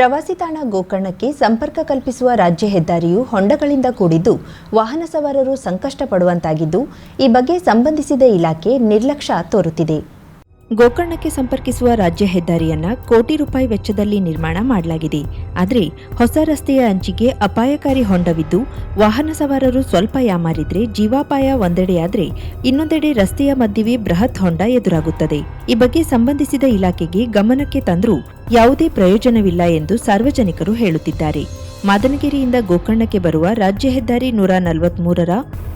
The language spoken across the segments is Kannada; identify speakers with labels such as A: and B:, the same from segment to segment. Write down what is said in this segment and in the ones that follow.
A: ಪ್ರವಾಸಿ ತಾಣ ಗೋಕರ್ಣಕ್ಕೆ ಸಂಪರ್ಕ ಕಲ್ಪಿಸುವ ರಾಜ್ಯ ಹೆದ್ದಾರಿಯು ಹೊಂಡಗಳಿಂದ ಕೂಡಿದ್ದು ವಾಹನ ಸವಾರರು ಸಂಕಷ್ಟಪಡುವಂತಾಗಿದ್ದು, ಈ ಬಗ್ಗೆ ಸಂಬಂಧಿಸಿದ ಇಲಾಖೆ ನಿರ್ಲಕ್ಷ್ಯ ತೋರುತ್ತಿದೆ. ಗೋಕರ್ಣಕ್ಕೆ ಸಂಪರ್ಕಿಸುವ ರಾಜ್ಯ ಹೆದ್ದಾರಿಯನ್ನ ಕೋಟಿ ರೂಪಾಯಿ ವೆಚ್ಚದಲ್ಲಿ ನಿರ್ಮಾಣ ಮಾಡಲಾಗಿದೆ. ಆದರೆ ಹೊಸ ರಸ್ತೆಯ ಅಂಚಿಗೆ ಅಪಾಯಕಾರಿ ಹೊಂಡವಿದ್ದು, ವಾಹನ ಸವಾರರು ಸ್ವಲ್ಪ ಯಾಮಾರಿದ್ರೆ ಜೀವಾಪಾಯ ಒಂದೆಡೆಯಾದರೆ ಇನ್ನೊಂದೆಡೆ ರಸ್ತೆಯ ಮಧ್ಯವೇ ಬೃಹತ್ ಹೊಂಡ ಎದುರಾಗುತ್ತದೆ. ಈ ಬಗ್ಗೆ ಸಂಬಂಧಿಸಿದ ಇಲಾಖೆಗೆ ಗಮನಕ್ಕೆ ತಂದರೂ ಯಾವುದೇ ಪ್ರಯೋಜನವಿಲ್ಲ ಎಂದು ಸಾರ್ವಜನಿಕರು ಹೇಳುತ್ತಿದ್ದಾರೆ. ಮಾದನಗಿರಿಯಿಂದ ಗೋಕರ್ಣಕ್ಕೆ ಬರುವ ರಾಜ್ಯ ಹೆದ್ದಾರಿ ನೂರ ನಲವತ್ಮೂರರ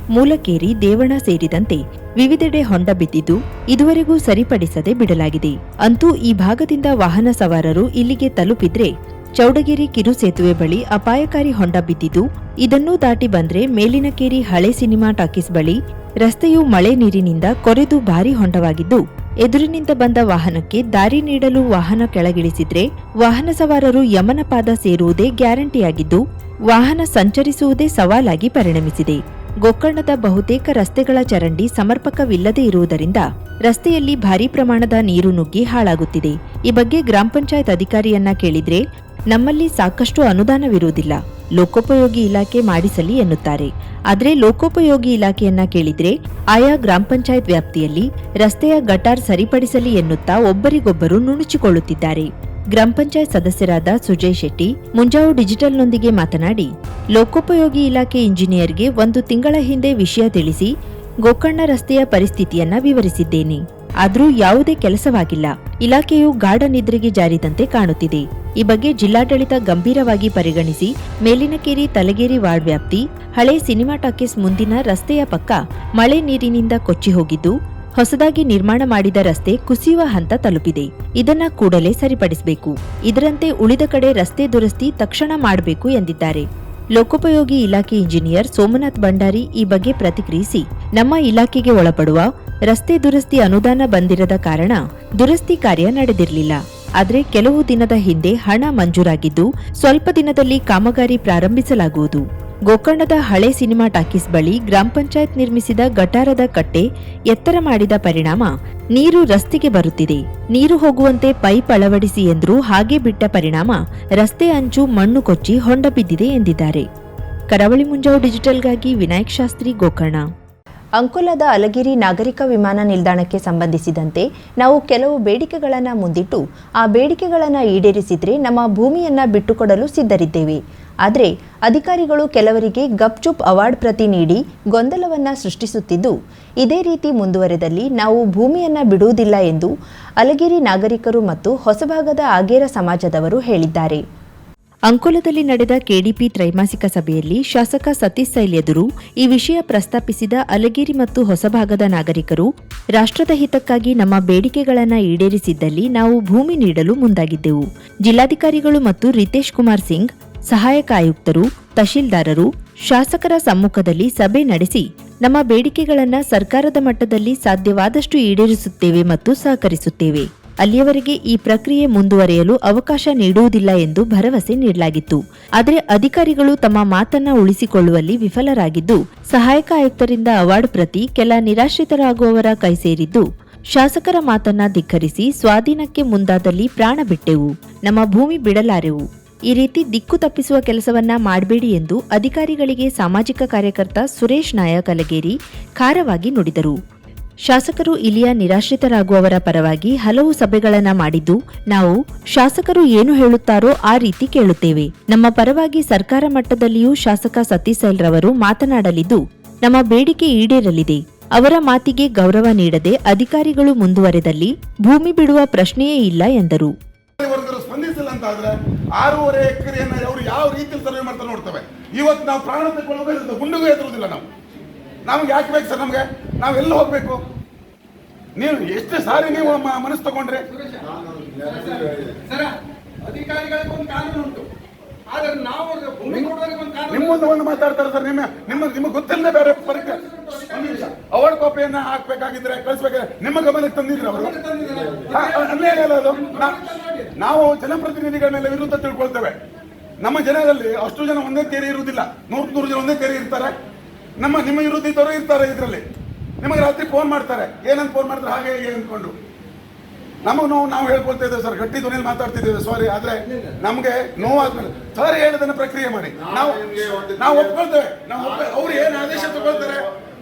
A: ಮೂಲಕೇರಿ ದೇವಣ ಸೇರಿದಂತೆ ವಿವಿಧೆಡೆ ಹೊಂಡ ಬಿದ್ದಿದ್ದು ಇದುವರೆಗೂ ಸರಿಪಡಿಸದೆ ಬಿಡಲಾಗಿದೆ. ಅಂತೂ ಈ ಭಾಗದಿಂದ ವಾಹನ ಸವಾರರು ಇಲ್ಲಿಗೆ ತಲುಪಿದ್ರೆ ಚೌಡಗಿರಿ ಕಿರು ಸೇತುವೆ ಬಳಿ ಅಪಾಯಕಾರಿ ಹೊಂಡ ಬಿದ್ದಿದ್ದು ಇದನ್ನೂ ದಾಟಿ ಬಂದ್ರೆ ಮೇಲಿನಕೇರಿ ಹಳೆ ಸಿನಿಮಾ ಟಾಕೀಸ್ ಬಳಿ ರಸ್ತೆಯು ಮಳೆ ನೀರಿನಿಂದ ಕೊರೆದು ಭಾರಿ ಹೊಂಡವಾಗಿದ್ದು ಎದುರಿನಿಂದ ಬಂದ ವಾಹನಕ್ಕೆ ದಾರಿ ನೀಡಲು ವಾಹನ ಕೆಳಗಿಳಿಸಿದ್ರೆ ವಾಹನ ಸವಾರರು ಯಮನ ಪಾದ ಸೇರುವುದೇ ಗ್ಯಾರಂಟಿಯಾಗಿದ್ದು, ವಾಹನ ಸಂಚರಿಸುವುದೇ ಸವಾಲಾಗಿ ಪರಿಣಮಿಸಿದೆ. ಗೋಕರ್ಣದ ಬಹುತೇಕ ರಸ್ತೆಗಳ ಚರಂಡಿ ಸಮರ್ಪಕವಿಲ್ಲದೆ ಇರುವುದರಿಂದ ರಸ್ತೆಯಲ್ಲಿ ಭಾರೀ ಪ್ರಮಾಣದ ನೀರು ನುಗ್ಗಿ ಹಾಳಾಗುತ್ತಿದೆ. ಈ ಬಗ್ಗೆ ಗ್ರಾಮ ಪಂಚಾಯತ್ ಅಧಿಕಾರಿಯನ್ನ ಕೇಳಿದ್ರೆ ನಮ್ಮಲ್ಲಿ ಸಾಕಷ್ಟು ಅನುದಾನವಿರುವುದಿಲ್ಲ. ಲೋಕೋಪಯೋಗಿ ಇಲಾಖೆ ಮಾಡಿಸಲಿ ಎನ್ನುತ್ತಾರೆ. ಆದರೆ ಲೋಕೋಪಯೋಗಿ ಇಲಾಖೆಯನ್ನ ಕೇಳಿದ್ರೆ ಆಯಾ ಗ್ರಾಮ ಪಂಚಾಯತ್ ವ್ಯಾಪ್ತಿಯಲ್ಲಿ ರಸ್ತೆಯ ಗಟಾರ್ ಸರಿಪಡಿಸಲಿ ಎನ್ನುತ್ತಾ ಒಬ್ಬರಿಗೊಬ್ಬರು ನುಣುಚಿಕೊಳ್ಳುತ್ತಿದ್ದಾರೆ. ಗ್ರಾಮ ಪಂಚಾಯತ್ ಸದಸ್ಯರಾದ ಸುಜಯ್ ಶೆಟ್ಟಿ ಮುಂಜಾವು ಡಿಜಿಟಲ್ನೊಂದಿಗೆ ಮಾತನಾಡಿ, ಲೋಕೋಪಯೋಗಿ ಇಲಾಖೆ ಇಂಜಿನಿಯರ್ಗೆ ಒಂದು ತಿಂಗಳ ಹಿಂದೆ ವಿಷಯ ತಿಳಿಸಿ ಗೋಕರ್ಣ ರಸ್ತೆಯ ಪರಿಸ್ಥಿತಿಯನ್ನ ವಿವರಿಸಿದ್ದೇನೆ. ಆದರೂ ಯಾವುದೇ ಕೆಲಸವಾಗಿಲ್ಲ. ಇಲಾಖೆಯು ಗಾಢ ನಿದ್ರೆಗೆ ಜಾರಿದಂತೆ ಕಾಣುತ್ತಿದೆ. ಈ ಬಗ್ಗೆ ಜಿಲ್ಲಾಡಳಿತ ಗಂಭೀರವಾಗಿ ಪರಿಗಣಿಸಿ ಮೇಲಿನಕೇರಿ ತಲಗೇರಿ ವಾರ್ಡ್ ವ್ಯಾಪ್ತಿ, ಹಳೆ ಸಿನಿಮಾ ಟಾಕೀಸ್ ಮುಂದಿನ ರಸ್ತೆಯ ಪಕ್ಕ ಮಳೆ ನೀರಿನಿಂದ ಕೊಚ್ಚಿ ಹೋಗಿದ್ದು, ಹೊಸದಾಗಿ ನಿರ್ಮಾಣ ಮಾಡಿದ ರಸ್ತೆ ಕುಸಿಯುವ ಹಂತ ತಲುಪಿದೆ. ಇದನ್ನ ಕೂಡಲೇ ಸರಿಪಡಿಸಬೇಕು. ಇದರಂತೆ ಉಳಿದ ಕಡೆ ರಸ್ತೆ ದುರಸ್ತಿ ತಕ್ಷಣ ಮಾಡಬೇಕು ಎಂದಿದ್ದಾರೆ. ಲೋಕೋಪಯೋಗಿ ಇಲಾಖೆ ಇಂಜಿನಿಯರ್ ಸೋಮನಾಥ್ ಭಂಡಾರಿ ಈ ಬಗ್ಗೆ ಪ್ರತಿಕ್ರಿಯಿಸಿ, ನಮ್ಮ ಇಲಾಖೆಗೆ ಒಳಪಡುವ ರಸ್ತೆ ದುರಸ್ತಿ ಅನುದಾನ ಬಂದಿರದ ಕಾರಣ ದುರಸ್ತಿ ಕಾರ್ಯ ನಡೆದಿರಲಿಲ್ಲ. ಆದರೆ ಕೆಲವು ದಿನದ ಹಿಂದೆ ಹಣ ಮಂಜೂರಾಗಿದ್ದು, ಸ್ವಲ್ಪ ದಿನದಲ್ಲಿ ಕಾಮಗಾರಿ ಪ್ರಾರಂಭಿಸಲಾಗುವುದು. ಗೋಕರ್ಣದ ಹಳೆ ಸಿನಿಮಾ ಟಾಕೀಸ್ ಬಳಿ ಗ್ರಾಮ ಪಂಚಾಯತ್ ನಿರ್ಮಿಸಿದ ಗಟಾರದ ಕಟ್ಟೆ, ಎತ್ತರ ಮಾಡಿದ ಪರಿಣಾಮ, ನೀರು ರಸ್ತೆಗೆ ಬರುತ್ತಿದೆ. ನೀರು ಹೋಗುವಂತೆ ಪೈಪ್ ಅಳವಡಿಸಿ ಎಂದರೂ ಹಾಗೆ ಬಿಟ್ಟ ಪರಿಣಾಮ, ರಸ್ತೆ ಅಂಚು ಮಣ್ಣು ಕೊಚ್ಚಿ ಹೊಂಡ ಬಿದ್ದಿದೆ ಎಂದಿದ್ದಾರೆ. ಕರಾವಳಿ ಮುಂಜಾವು ಡಿಜಿಟಲ್ಗಾಗಿ ವಿನಾಯಕ್ ಶಾಸ್ತ್ರಿ, ಗೋಕರ್ಣ. ಅಂಕೋಲಾದ ಅಲಗಿರಿ ನಾಗರಿಕ ವಿಮಾನ ನಿಲ್ದಾಣಕ್ಕೆ ಸಂಬಂಧಿಸಿದಂತೆ ನಾವು ಕೆಲವು ಬೇಡಿಕೆಗಳನ್ನು ಮುಂದಿಟ್ಟು, ಆ ಬೇಡಿಕೆಗಳನ್ನು ಈಡೇರಿಸಿದರೆ ನಮ್ಮ ಭೂಮಿಯನ್ನು ಬಿಟ್ಟುಕೊಡಲು ಸಿದ್ಧರಿದ್ದೇವೆ. ಆದರೆ ಅಧಿಕಾರಿಗಳು ಕೆಲವರಿಗೆ ಗಪ್ಚುಪ್ ಅವಾರ್ಡ್ ಪ್ರತಿ ನೀಡಿ ಗೊಂದಲವನ್ನು ಸೃಷ್ಟಿಸುತ್ತಿದ್ದು, ಇದೇ ರೀತಿ ಮುಂದುವರೆದಲ್ಲಿ ನಾವು ಭೂಮಿಯನ್ನು ಬಿಡುವುದಿಲ್ಲ ಎಂದು ಅಲಗಿರಿ ನಾಗರಿಕರು ಮತ್ತು ಹೊಸಭಾಗದ ಆಗೇರ ಸಮಾಜದವರು ಹೇಳಿದ್ದಾರೆ. ಅಂಕೋಲದಲ್ಲಿ ನಡೆದ ಕೆಡಿಪಿ ತ್ರೈಮಾಸಿಕ ಸಭೆಯಲ್ಲಿ ಶಾಸಕ ಸತೀಶ್ ಸೈಲ್ ಎದುರು ಈ ವಿಷಯ ಪ್ರಸ್ತಾಪಿಸಿದ ಅಲಗಿರಿ ಮತ್ತು ಹೊಸಭಾಗದ ನಾಗರಿಕರು, ರಾಷ್ಟ್ರದ ಹಿತಕ್ಕಾಗಿ ನಮ್ಮ ಬೇಡಿಕೆಗಳನ್ನು ಈಡೇರಿಸಿದ್ದಲ್ಲಿ ನಾವು ಭೂಮಿ ನೀಡಲು ಮುಂದಾಗಿದ್ದೆವು. ಜಿಲ್ಲಾಧಿಕಾರಿಗಳು ಮತ್ತು ರಿತೇಶ್ ಕುಮಾರ್ ಸಿಂಗ್ ಸಹಾಯಕ ಆಯುಕ್ತರು, ತಹಶೀಲ್ದಾರರು, ಶಾಸಕರ ಸಮ್ಮುಖದಲ್ಲಿ ಸಭೆ ನಡೆಸಿ ನಮ್ಮ ಬೇಡಿಕೆಗಳನ್ನು ಸರ್ಕಾರದ ಮಟ್ಟದಲ್ಲಿ ಸಾಧ್ಯವಾದಷ್ಟು ಈಡೇರಿಸುತ್ತೇವೆ ಮತ್ತು ಸಹಕರಿಸುತ್ತೇವೆ. ಅಲ್ಲಿಯವರೆಗೆ ಈ ಪ್ರಕ್ರಿಯೆ ಮುಂದುವರೆಯಲು ಅವಕಾಶ ನೀಡುವುದಿಲ್ಲ ಎಂದು ಭರವಸೆ ನೀಡಲಾಗಿತ್ತು. ಆದರೆ ಅಧಿಕಾರಿಗಳು ತಮ್ಮ ಮಾತನ್ನ ಉಳಿಸಿಕೊಳ್ಳುವಲ್ಲಿ ವಿಫಲರಾಗಿದ್ದು, ಸಹಾಯಕ ಆಯುಕ್ತರಿಂದ ಅವಾರ್ಡ್ ಪ್ರತಿ ಕೆಲ ನಿರಾಶ್ರಿತರಾಗುವವರ ಕೈ ಸೇರಿದ್ದು, ಶಾಸಕರ ಮಾತನ್ನ ಧಿಕ್ಕರಿಸಿ ಸ್ವಾಧೀನಕ್ಕೆ ಮುಂದಾದಲ್ಲಿ ಪ್ರಾಣ ಬಿಟ್ಟೆವು. ನಮ್ಮ ಭೂಮಿ ಬಿಡಲಾರೆವು. ಈ ರೀತಿ ದಿಕ್ಕು ತಪ್ಪಿಸುವ ಕೆಲಸವನ್ನ ಮಾಡಬೇಡಿ ಎಂದು ಅಧಿಕಾರಿಗಳಿಗೆ ಸಾಮಾಜಿಕ ಕಾರ್ಯಕರ್ತ ಸುರೇಶ್ ನಾಯಕ್ ಅಲಗೇರಿ ಖಾರವಾಗಿ ನುಡಿದರು. ಶಾಸಕರು ಇಲ್ಲಿಯ ನಿರಾಶ್ರಿತರಾಗುವವರ ಪರವಾಗಿ ಹಲವು ಸಭೆಗಳನ್ನ ಮಾಡಿದ್ದು, ನಾವು ಶಾಸಕರು ಏನು ಹೇಳುತ್ತಾರೋ ಆ ರೀತಿ ಕೇಳುತ್ತೇವೆ. ನಮ್ಮ ಪರವಾಗಿ ಸರ್ಕಾರ ಮಟ್ಟದಲ್ಲಿಯೂ ಶಾಸಕ ಸತೀಶ್ ರವರು ಮಾತನಾಡಲಿದ್ದು, ನಮ್ಮ ಬೇಡಿಕೆ ಈಡೇರಲಿದೆ. ಅವರ ಮಾತಿಗೆ ಗೌರವ ನೀಡದೆ ಅಧಿಕಾರಿಗಳು ಮುಂದುವರೆದಲ್ಲಿ ಭೂಮಿ ಬಿಡುವ ಪ್ರಶ್ನೆಯೇ ಇಲ್ಲ ಎಂದರು.
B: ಆರೂವರೆ ಎಕರೆಯನ್ನ ಅವರು ಯಾವ ರೀತಿಯಲ್ಲಿ ಸರ್ವೆ ಮಾಡ್ತಾರೆ ನೋಡ್ತೇವೆ. ಇವತ್ತು ನಾವು ಪ್ರಾಣ ತಗೊಳ್ಬೇಕು ಗುಂಡಿಗೂ ಎದುರುವುದಿಲ್ಲ ನಾವು. ನಮ್ಗೆ ಯಾಕೆ ಬೇಕು ಸರ್ ನಮ್ಗೆ? ನಾವು ಎಲ್ಲಿ ಹೋಗ್ಬೇಕು? ನೀವು ಎಷ್ಟು ಸಾರಿ ನೀವು ಮನಸ್ಸು ತಗೊಂಡ್ರೆ.
C: ನಿಮ್ಮೊಂದು ಒಂದು
B: ಮಾತಾಡ್ತಾರೆ ಸರ್ ನಿಮ್ಮ. ನಿಮ್ಮ ನಿಮಗೆ ಗೊತ್ತಿಲ್ಲದೆ ಬೇರೆ ಪರೀಕ್ಷೆ ಅವಾರ್ಡ್ ಕಾಪಿಯನ್ನ ಹಾಕ್ಬೇಕಾಗಿದ್ರೆ ಕಳಿಸ್ಬೇಕಾದ್ರೆ ನಿಮ್ಮ ಗಮನಕ್ಕೆ ತಂದಿದ್ರು ಅವರು? ಅಲ್ಲೇ ಅದು. ನಾವು ಜನಪ್ರತಿನಿಧಿಗಳ ಮೇಲೆ ವಿರುದ್ಧ ತಿಳ್ಕೊಳ್ತೇವೆ. ನಮ್ಮ ಜನರಲ್ಲಿ ಅಷ್ಟು ಜನ ಒಂದೇ ತೇರಿ ಇರುವುದಿಲ್ಲ. ನೂರು ನೂರು ಜನ ಒಂದೇ ತೇರಿ ಇರ್ತಾರೆ. ನಮ್ಮ, ನಿಮ್ಮ ವಿರುದ್ಧ ಇದ್ದವರು ಇರ್ತಾರೆ ಇದರಲ್ಲಿ. ನಿಮಗೆ ರಾತ್ರಿ ಫೋನ್ ಮಾಡ್ತಾರೆ. ಏನಂತ ಫೋನ್ ಮಾಡ್ತಾರೆ ಹಾಗೆ, ಹೇಗೆ ಅಂದ್ಕೊಂಡು. ನಮಗೆ ನೋವು, ನಾವು ಹೇಳ್ಕೊಳ್ತಾ ಇದ್ದೇವೆ ಸರ್. ಗಟ್ಟಿ ಧ್ವನಿಯಲ್ಲಿ ಮಾತಾಡ್ತಿದ್ದೇವೆ ಸಾರಿ ಆದ್ರೆ ನಮ್ಗೆ ನೋವಾದ್ಮೇಲೆ ಸರ್ ಹೇಳದನ್ನ ಪ್ರಕ್ರಿಯೆ ಮಾಡಿ. ನಾವು ನಾವು ಒಪ್ಕೊಳ್ತೇವೆ. ನಾವು ಅವ್ರು ಏನ್ ಆದೇಶ ತಗೊಳ್ತಾರೆ?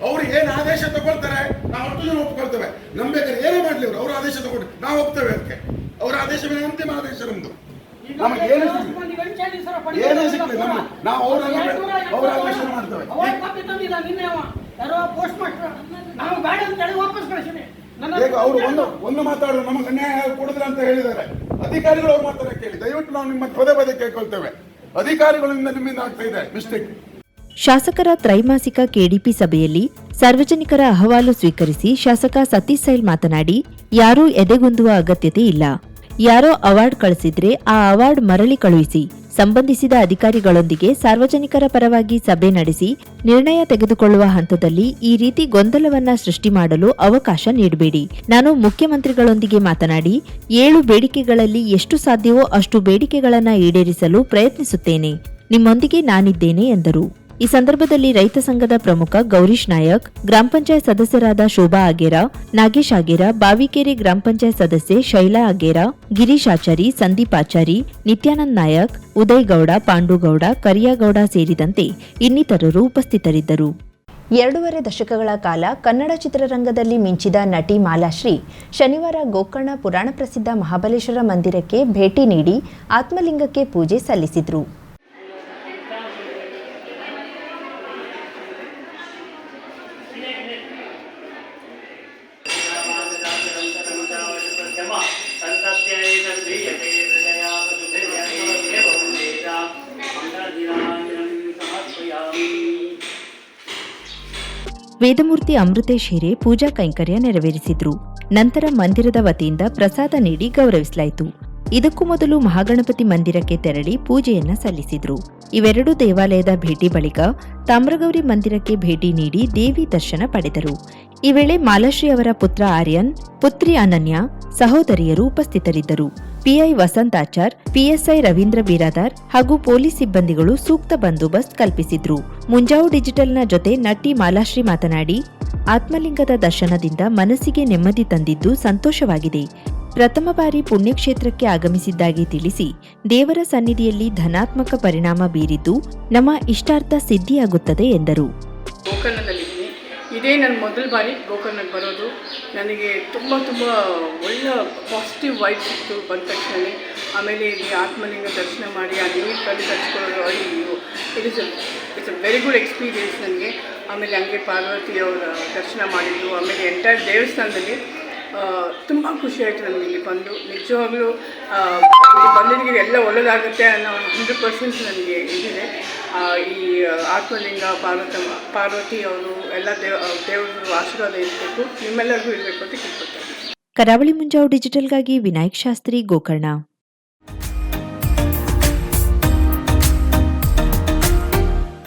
B: ಅವ್ರು ಏನು ಆದೇಶ ತಗೊಳ್ತಾರೆ? ನಾವು ಅಷ್ಟು ಜನ ಒಪ್ಕೊಳ್ತೇವೆ. ನಮ್ಗೆ ಏನೇ ಮಾಡಲಿ ಅವ್ರು, ಅವ್ರ ಆದೇಶ ತಗೊಂಡು ನಾವು ಒಪ್ತೇವೆ ಅದಕ್ಕೆ. ಅವರ ಆದೇಶವೇ ಅಂತಿಮ ಆದೇಶ ನಮ್ದು. ನಮಗೆ ಏನೇ ಸಿಗ್ಲಿ ಏನೇ ಸಿಗ್ಲಿ ನಮ್ಮ ನಾವು ಅವ್ರ ಅವ್ರ ಆದೇಶ ಮಾಡ್ತೇವೆ. ಈಗ ಅವರು ಒಂದು ಒಂದು ಮಾತಾಡಿದ್ರು ನಮಗೆ ಅನ್ಯಾಯ ಕೊಡಿದ್ರೆ ಅಂತ ಹೇಳಿದ್ದಾರೆ. ಅಧಿಕಾರಿಗಳು ಅವ್ರು ಮಾತಾಡ ಕೇಳಿ. ದಯವಿಟ್ಟು ನಾವು ನಿಮ್ಮ ಪದೇ ಪದೇ ಕೇಳ್ಕೊಳ್ತೇವೆ. ಅಧಿಕಾರಿಗಳಿಂದ ನಿಮ್ಮಿಂದ ಆಗ್ತಾ ಇದೆ. ಮಿಸ್ಟೇಕ್
A: ಶಾಸಕರ ತ್ರೈಮಾಸಿಕ ಕೆಡಿಪಿ ಸಭೆಯಲ್ಲಿ ಸಾರ್ವಜನಿಕರ ಅಹವಾಲು ಸ್ವೀಕರಿಸಿ ಶಾಸಕ ಸತೀಶ್ ಸೈಲ್ ಮಾತನಾಡಿ ಯಾರೂ ಎದೆಗುಂದುವ ಅಗತ್ಯತೆ ಇಲ್ಲ. ಯಾರೋ ಅವಾರ್ಡ್ ಕಳಿಸಿದ್ರೆ ಆ ಅವಾರ್ಡ್ ಮರಳಿ ಕಳುಹಿಸಿ, ಸಂಬಂಧಿಸಿದ ಅಧಿಕಾರಿಗಳೊಂದಿಗೆ ಸಾರ್ವಜನಿಕರ ಪರವಾಗಿ ಸಭೆ ನಡೆಸಿ, ನಿರ್ಣಯ ತೆಗೆದುಕೊಳ್ಳುವ ಹಂತದಲ್ಲಿ ಈ ರೀತಿ ಗೊಂದಲವನ್ನ ಸೃಷ್ಟಿ ಮಾಡಲು ಅವಕಾಶ ನೀಡಬೇಡಿ. ನಾನು ಮುಖ್ಯಮಂತ್ರಿಗಳೊಂದಿಗೆ ಮಾತನಾಡಿ, ಏಳು ಬೇಡಿಕೆಗಳಲ್ಲಿ ಎಷ್ಟು ಸಾಧ್ಯವೋ ಅಷ್ಟು ಬೇಡಿಕೆಗಳನ್ನ ಈಡೇರಿಸಲು ಪ್ರಯತ್ನಿಸುತ್ತೇನೆ. ನಿಮ್ಮೊಂದಿಗೆ ನಾನಿದ್ದೇನೆ ಎಂದರು. ಈ ಸಂದರ್ಭದಲ್ಲಿ ರೈತ ಸಂಘದ ಪ್ರಮುಖ ಗೌರೀಶ್ ನಾಯಕ್, ಗ್ರಾಮ ಪಂಚಾಯತ್ ಸದಸ್ಯರಾದ ಶೋಭಾ ಆಗೇರ ನಾಗೇಶ್ ಆಗೇರ ಬಾವಿಕೆರೆ ಗ್ರಾಮ ಪಂಚಾಯತ್ ಸದಸ್ಯೆ ಶೈಲಾ ಆಗೇರ ಗಿರೀಶ್ ಆಚಾರಿ, ಸಂದೀಪ್ ಆಚಾರಿ, ನಿತ್ಯಾನಂದ್ ನಾಯಕ್ ಉದಯ್ ಗೌಡ ಪಾಂಡುಗೌಡ, ಕರಿಯಾಗೌಡ ಸೇರಿದಂತೆ ಇನ್ನಿತರರು ಉಪಸ್ಥಿತರಿದ್ದರು. ಎರಡೂವರೆ ದಶಕಗಳ ಕಾಲ ಕನ್ನಡ ಚಿತ್ರರಂಗದಲ್ಲಿ ಮಿಂಚಿದ ನಟಿ ಮಾಲಾಶ್ರೀ ಶನಿವಾರ ಗೋಕರ್ಣ ಪುರಾಣ ಪ್ರಸಿದ್ಧ ಮಹಾಬಲೇಶ್ವರ ಮಂದಿರಕ್ಕೆ ಭೇಟಿ ನೀಡಿ ಆತ್ಮಲಿಂಗಕ್ಕೆ ಪೂಜೆ ಸಲ್ಲಿಸಿದರು. ವೇದಮೂರ್ತಿ ಅಮೃತೇಶ್ ಹಿರೇ ಪೂಜಾ ಕೈಂಕರ್ಯ ನೆರವೇರಿಸಿದ್ರು. ನಂತರ ಮಂದಿರದ ವತಿಯಿಂದ ಪ್ರಸಾದ ನೀಡಿ ಗೌರವಿಸಲಾಯಿತು. ಇದಕ್ಕೂ ಮೊದಲು ಮಹಾಗಣಪತಿ ಮಂದಿರಕ್ಕೆ ತೆರಳಿ ಪೂಜೆಯನ್ನ ಸಲ್ಲಿಸಿದ್ರು. ಇವೆರಡೂ ದೇವಾಲಯದ ಭೇಟಿ ಬಳಿಕ ತಾಮ್ರಗೌರಿ ಮಂದಿರಕ್ಕೆ ಭೇಟಿ ನೀಡಿ ದೇವಿ ದರ್ಶನ ಪಡೆದರು. ಈ ವೇಳೆ ಮಾಲಾಶ್ರೀ ಅವರ ಪುತ್ರ ಆರ್ಯನ್, ಪುತ್ರಿ ಅನನ್ಯ, ಸಹೋದರಿಯರು ಉಪಸ್ಥಿತರಿದ್ದರು. ಪಿಐ ವಸಂತಾಚಾರ್ ಪಿಎಸ್ಐ ರವೀಂದ್ರ ಬಿರಾದಾರ್ ಹಾಗೂ ಪೊಲೀಸ್ ಸಿಬ್ಬಂದಿಗಳು ಸೂಕ್ತ ಬಂದೋಬಸ್ತ್ ಕಲ್ಪಿಸಿದ್ರು. ಮುಂಜಾವು ಡಿಜಿಟಲ್ನ ಜೊತೆ ನಟಿ ಮಾಲಾಶ್ರೀ ಮಾತನಾಡಿ, ಆತ್ಮಲಿಂಗದ ದರ್ಶನದಿಂದ ಮನಸ್ಸಿಗೆ ನೆಮ್ಮದಿ ತಂದಿದ್ದು ಸಂತೋಷವಾಗಿದೆ. ಪ್ರಥಮ ಬಾರಿ ಪುಣ್ಯಕ್ಷೇತ್ರಕ್ಕೆ ಆಗಮಿಸಿದ್ದಾಗಿ ತಿಳಿಸಿ, ದೇವರ ಸನ್ನಿಧಿಯಲ್ಲಿ ಧನಾತ್ಮಕ ಪರಿಣಾಮ ಬೀರಿದ್ದು ನಮ್ಮ ಇಷ್ಟಾರ್ಥ ಸಿದ್ಧಿಯಾಗುತ್ತದೆ ಎಂದರು.
D: ಇದೇ ನನ್ನ ಮೊದಲ ಬಾರಿ ಗೋಕರ್ಣಕ್ಕೆ ಬರೋದು. ನನಗೆ ತುಂಬ ತುಂಬ ಒಳ್ಳೆಯ ಪಾಸಿಟಿವ್ ವೈಬ್ ಇತ್ತು ಬಂದ ತಕ್ಷಣ ಆಮೇಲೆ ಇಲ್ಲಿ ಆತ್ಮಲಿಂಗ ದರ್ಶನ ಮಾಡಿ, ಆ ನೀರು ಕಲ್ಲಿ ತರಿಸ್ಕೊಳ್ಳೋದು ಅಯ್ಯೋ it is it's a very good experience ನನಗೆ. ಆಮೇಲೆ ಹಂಗೆ ಪಾರ್ವತಿಯವರ ದರ್ಶನ ಮಾಡಿದ್ದು. ಆಮೇಲೆ ಎಂಟೈರ್ ದೇವಸ್ಥಾನದಲ್ಲಿ ತುಂಬ ಖುಷಿಯಾಯಿತು ನನಗೆ ಇಲ್ಲಿ ಬಂದು. ನಿಜವಾಗ್ಲೂ ಬಂದಿದ್ದಕ್ಕೆ ಎಲ್ಲ ಒಳ್ಳೆಯದಾಗುತ್ತೆ ಅನ್ನೋ ಹಂಡ್ರೆಡ್ ಪರ್ಸೆಂಟ್ ನನಗೆ ಇದಿದೆ. ಈ ಆತ್ಮಲಿಂಗ ಪಾರ್ವತಮ್ಮ ಪಾರ್ವತಿ ಅವರು ಎಲ್ಲ ದೇವ ದೇವರ ಆಶೀರ್ವಾದ ಇರಬೇಕು ನಿಮ್ಮೆಲ್ಲರಿಗೂ ಇರಬೇಕು ಅಂತ ಕೇಳ್ಕೊತೇನೆ
A: ಕರಾವಳಿ ಮುಂಜಾವು ಡಿಜಿಟಲ್ಗಾಗಿ ವಿನಾಯಕ್ ಶಾಸ್ತ್ರಿ ಗೋಕರ್ಣ.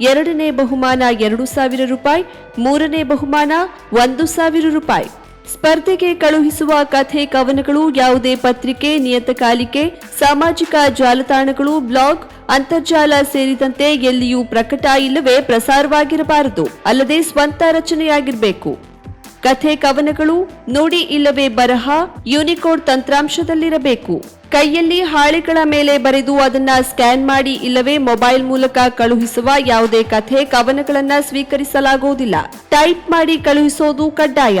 E: ಎರಡನೇ ಬಹುಮಾನ ಎರಡು ಸಾವಿರ ರೂಪಾಯಿ, ಮೂರನೇ ಬಹುಮಾನ ಒಂದು ಸಾವಿರ ರೂಪಾಯಿ. ಸ್ಪರ್ಧೆಗೆ ಕಳುಹಿಸುವ ಕಥೆ ಕವನಗಳು ಯಾವುದೇ ಪತ್ರಿಕೆ, ನಿಯತಕಾಲಿಕೆ, ಸಾಮಾಜಿಕ ಜಾಲತಾಣಗಳು, ಬ್ಲಾಗ್, ಅಂತರ್ಜಾಲ ಸೇರಿದಂತೆ ಎಲ್ಲಿಯೂ ಪ್ರಕಟ ಇಲ್ಲವೇ ಪ್ರಸಾರವಾಗಿರಬಾರದು, ಅಲ್ಲದೆ ಸ್ವಂತ ರಚನೆಯಾಗಿರಬೇಕು. ಕಥೆ ಕವನಗಳು ನೋಡಿ ಇಲ್ಲವೇ ಬರಹ, ಯೂನಿಕೋಡ್ ತಂತ್ರಾಂಶದಲ್ಲಿರಬೇಕು. ಕೈಯಲ್ಲಿ ಹಾಳೆಗಳ ಮೇಲೆ ಬರೆದು ಅದನ್ನ ಸ್ಕ್ಯಾನ್ ಮಾಡಿ ಇಲ್ಲವೇ ಮೊಬೈಲ್ ಮೂಲಕ ಕಳುಹಿಸುವ ಯಾವುದೇ ಕಥೆ ಕವನಗಳನ್ನ ಸ್ವೀಕರಿಸಲಾಗುವುದಿಲ್ಲ. ಟೈಪ್ ಮಾಡಿ ಕಳುಹಿಸೋದು ಕಡ್ಡಾಯ.